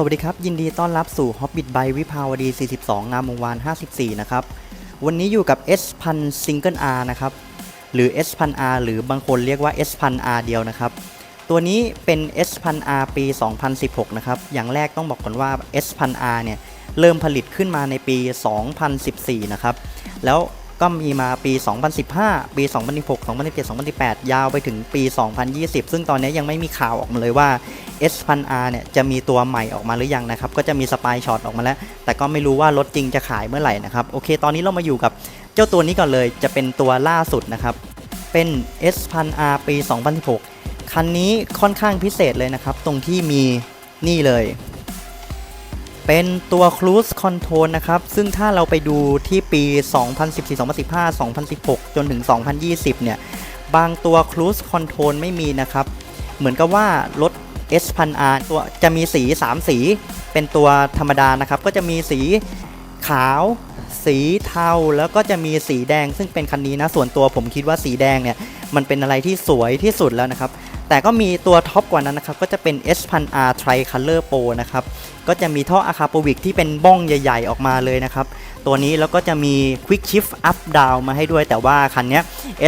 สวัสดีครับ ยินดีต้อนรับสู่ Hobbit by วิภาวดี 42 งามวงวาน 54 นะครับ วันนี้อยู่กับ S พัน Single R นะครับ หรือ S พัน R หรือบางคนเรียกว่า S พัน R เดียวนะครับ ตัวนี้เป็น S พัน R ปี 2016 นะครับ อย่างแรกต้องบอกก่อนว่า S พัน R เนี่ย เริ่มผลิตขึ้นมาในปี 2014 นะครับ แล้ว ก็มีมาปี 2015 ปี 2016 2017 2018 ยาวไปถึงปี 2020 ซึ่งตอนนี้ยังไม่มีข่าวออกมาเลยว่า S พัน R เนี่ยจะมีตัวใหม่ออกมาหรือยังนะครับ ก็จะมีสปายช็อตออกมาแล้ว แต่ก็ไม่รู้ว่ารถจริงจะขายเมื่อไหร่นะครับ โอเค ตอนนี้เรามาอยู่กับเจ้าตัวนี้ก่อนเลย จะเป็นตัวล่าสุดนะครับ เป็น S พัน R ปี 2016 คันนี้ค่อนข้างพิเศษเลยนะครับ ตรงที่มีนี่เลย เป็นตัว Cruise Control นะครับ ซึ่งถ้าเราไปดูที่ปี 2014 2015 2016 จนถึง 2020 เนี่ย บางตัว Cruise Control ไม่มีนะครับ เหมือนกับว่ารถ S พัน R ตัวจะมีสี 3 สี เป็นตัวธรรมดานะครับ ก็จะมีสีขาว สีเทา แล้วก็จะมีสีแดง ซึ่งเป็นคันนี้นะ ส่วนตัวผมคิดว่าสีแดงเนี่ย มันเป็นอะไรที่สวยที่สุดแล้วนะครับ แต่ก็มีตัวท็อปกว่านั้นนะครับ ก็จะเป็น S พัน R Tricolor Pro นะครับ ก็จะมีท่ออะคาโปวิกที่เป็นบ้องใหญ่ ๆ ออกมาเลยนะครับ ตัวนี้แล้วก็จะมี Quick Shift Up Down มาให้ด้วย แต่ว่าคันนี้ย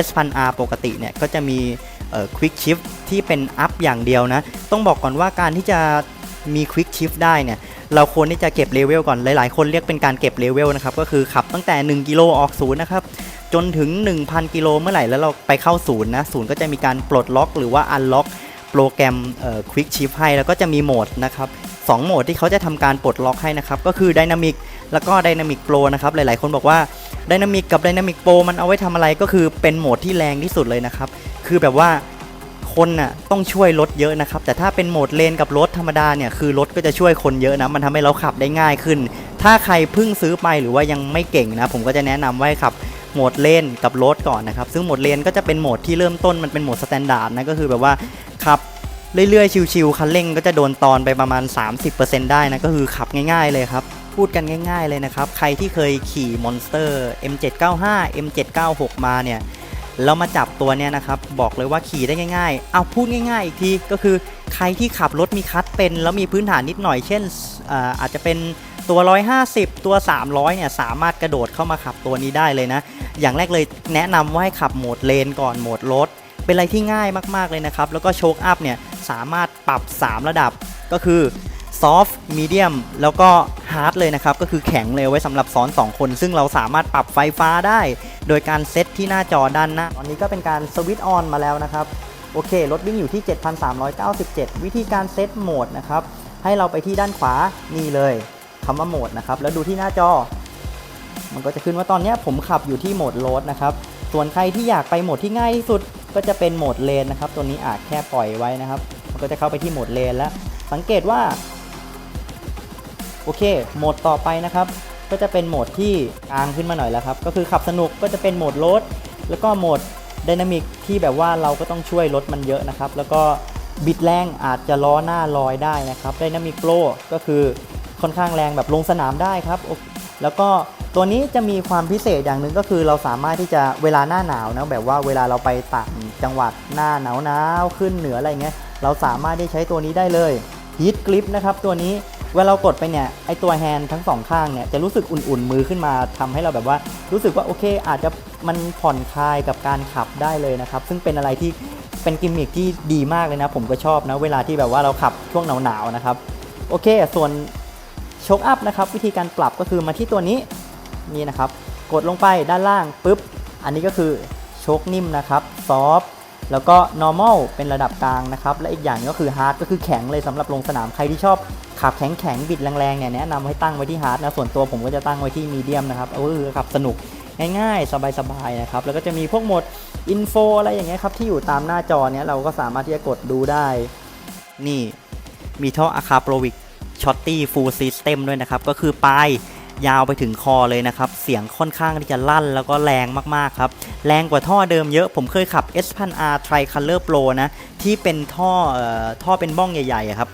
S พัน R ปกติเนี่ย ก็จะมีเอ่อ Quick Shift ที่เป็น Up อย่างเดียวนะ ต้องบอกก่อนว่าการที่จะมี Quick Shift ได้เนี่ย เราควรที่จะเก็บเลเวลก่อน หลายๆ คนเรียกเป็นการเก็บเลเวลนะครับ ก็คือขับตั้งแต่ 1 กิโลออกศูนย์นะครับ จนถึง 1,000 กิโลเมื่อไหร่แล้วเราไปเข้าศูนย์นะศูนย์ก็จะมีการปลดล็อก หรือว่าอันล็อกโปรแกรมเอ่อ Quick Shift ให้แล้วก็จะมีโหมดนะครับสองโหมดที่เขาจะทำการปลดล็อกให้นะครับ ก็คือ Dynamic แล้วก็ Dynamic Pro นะครับ หลายๆ คนบอกว่า Dynamic กับ Dynamic Pro มันเอาไว้ทำอะไรก็คือเป็นโหมดที่แรงที่สุดเลยนะครับ คือแบบว่าคนน่ะต้องช่วยรถเยอะนะครับ แต่ถ้าเป็นโหมดเลนกับรถธรรมดาเนี่ยคือรถก็จะช่วยคนเยอะนะ มันทำให้เราขับได้ง่ายขึ้น ถ้าใครเพิ่งซื้อไปหรือว่ายังไม่เก่งนะ ผมก็จะแนะนำว่าขับ โหมดเลนกับรถก่อนนะครับ ซึ่งโหมดเลนก็จะเป็นโหมดที่เริ่มต้นมันเป็นโหมดสแตนดาร์ดนะก็คือแบบว่าขับเรื่อยๆ ชิวๆคันเร่งก็จะโดนตอนไปประมาณ 30%ได้นะก็คือขับง่าย ๆเลยครับ พูดกันง่าย ๆเลยนะครับ ใครที่เคยขี่มอนสเตอร์ M795 M796 มาเนี่ยแล้วมาจับตัวเนี้ยนะครับ บอกเลยว่าขี่ได้ง่ายๆ เอาพูดง่ายๆ อีกที ก็คือใครที่ขับรถมีคัดเป็น แล้วมีพื้นฐานนิดหน่อยเช่นอ่ออาจจะเป็น ตัว 150 ตัว 300 เนี่ยสามารถกระโดดเข้ามาขับตัวนี้ได้เลยนะ อย่างแรกเลยแนะนำว่าให้ขับโหมดเลนก่อนโหมดรถ เป็นอะไรที่ง่ายมากๆเลยนะครับ แล้วก็โชคอัพเนี่ยสามารถปรับ 3 ระดับก็คือ soft medium แล้วก็ hard เลยนะครับ ก็คือแข็งเลยไว้สำหรับซ้อน 2 คน ซึ่งเราสามารถปรับไฟฟ้าได้ โดยการเซตที่หน้าจอด้านหน้า ตอนนี้ก็เป็นการสวิตช์ออนมาแล้วนะครับ โอเค รถวิ่งอยู่ที่ 7,397 วิธีการเซตโหมดนะครับ ให้เราไปที่ด้านขวานี่เลยำว่าโหมดนะครับ แล้วดูที่หน้าจอ มันก็จะขึ้นว่าตอนนี้ผมขับอยู่ที่โหมดโรดนะครับ ส่วนใครที่อยากไปโหมดที่ง่ายที่สุดก็จะเป็นโหมดเลนนะครับ ตัวนี้อาจแค่ปล่อยไว้นะครับ มันก็จะเข้าไปที่โหมดเลนแล้ว สังเกตว่า โอเค โหมดต่อไปนะครับ ก็จะเป็นโหมดที่กลางขึ้นมาหน่อยแล้วครับ ก็คือขับสนุกก็จะเป็นโหมดโรดแล้วก็โหมดไดนามิกที่แบบว่าเราก็ต้องช่วยรถมันเยอะนะครับ แล้วก็บิดแรงอาจจะล้อหน้าลอยได้นะครับไดนามิกโปรก็คือ ค่อนข้างแรงแบบลงสนามได้ครับ แล้วก็ตัวนี้จะมีความพิเศษอย่างหนึ่งก็คือเราสามารถที่จะเวลาหน้าหนาวนะแบบว่าเวลาเราไปต่างจังหวัดหน้าหนาวหนาวขึ้นเหนืออะไรเงี้ยเราสามารถได้ใช้ตัวนี้ได้เลยฮีทกริปนะครับตัวนี้เวลาเรากดไปเนี่ยไอตัวแฮนด์ทั้งสองข้างเนี่ยจะรู้สึกอุ่นๆมือขึ้นมาทำให้เราแบบว่า รู้สึกว่าโอเค อาจจะมันผ่อนคลายกับการขับได้เลยนะครับ ซึ่งเป็นอะไรที่เป็นกิมมิคที่ดีมากเลยนะ ผมก็ชอบนะ เวลาที่แบบว่าเราขับช่วงหนาวๆนะครับ โอเค ส่วน โชคอัพนะครับวิธีการปรับก็คือมาที่ตัวนี้นี่นะครับ กดลงไปด้านล่างปุ๊บ อันนี้ก็คือโชคนิ่มนะครับซอฟแล้วก็ normal เป็นระดับกลางนะครับ และอีกอย่างก็คือ hard ก็คือแข็งเลยสำหรับลงสนามใครที่ชอบขับแข็งแข็งบิดแรงๆเนี่ยแนะนำให้ตั้งไว้ที่ hard นะส่วนตัวผมก็จะตั้งไว้ที่ medium นะครับเออขับสนุกง่ายๆ สบายๆนะครับแล้วก็จะมีพวกโหมด info อะไรอย่างเงี้ยครับที่อยู่ตามหน้าจอเนี้ยเราก็สามารถที่จะกดดูได้ นี่มีท่ออะคาโปรวิก ช็อตตี้ฟูลซิสเต็มด้วยนะครับ ก็คือปลายยาวไปถึงคอเลยนะครับ เสียงค่อนข้างที่จะลั่นแล้วก็แรงมากๆครับ แรงกว่าท่อเดิมเยอะ ผมเคยขับ S 1 0 0 R Tricolor Pro นะ ที่เป็นท่ออท่อเป็นบ้องใหญ่ๆครับ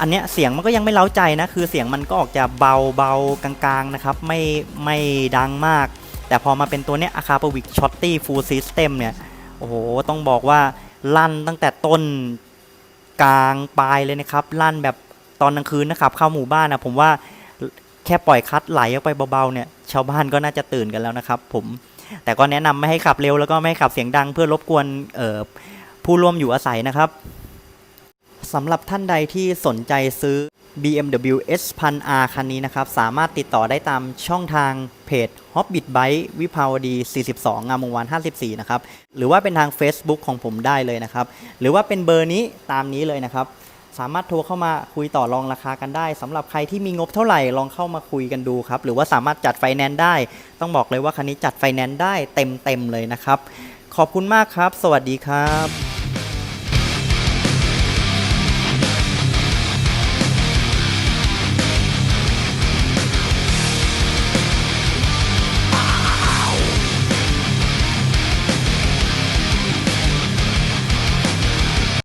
อันเนี้ยเสียงมันก็ยังไม่เล้าใจนะ คือเสียงมันก็ออกจะเบาเบากลางๆนะครับ ไม่ไม่ดังมาก แต่พอมาเป็นตัวเนี้ย a c a p o v i c Shotty Full System เนี่ย โอ้โห ต้องบอกว่าลั่นตั้งแต่ต้นกลางปลายเลยนะครับ ลั่นแบบ ตอนกลางคืนนะครับเข้าหมู่บ้านนะผมว่าแค่ปล่อยคัดไหลออกไปเบาๆเนี่ยชาวบ้านก็น่าจะตื่นกันแล้วนะครับ ผมแต่ก็แนะนำไม่ให้ขับเร็วแล้วก็ไม่ให้ขับเสียงดังเพื่อรบกวนผู้ร่วมอยู่อาศัยนะครับสำหรับท่านใดที่สนใจซื้อ BMW S 1 0 0 R คันนี้นะครับ สามารถติดต่อได้ตามช่องทางเพจ Hobbit Bike วิภาวดี 42 งามวงวาน 54 นะครับ หรือว่าเป็นทาง Facebook ของผมได้เลยนะครับ หรือว่าเป็นเบอร์นี้ตามนี้เลยนะครับ สามารถโทรเข้ามาคุยต่อรองราคากันได้สำหรับใครที่มีงบเท่าไหร่ลองเข้ามาคุยกันดูครับ หรือว่าสามารถจัดไฟแนนซ์ได้ ต้องบอกเลยว่าคันนี้จัดไฟแนนซ์ได้เต็มๆเลยนะครับ ขอบคุณมากครับ สวัสดีครับ